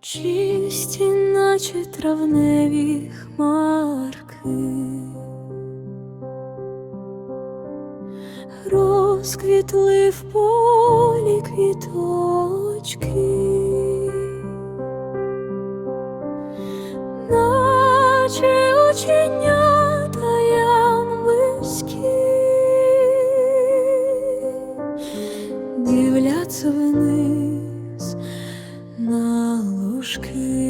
чисті, наче травневі хмарки, розквітли в полі квіточки, наче оченята дивляться вниз на Дорожки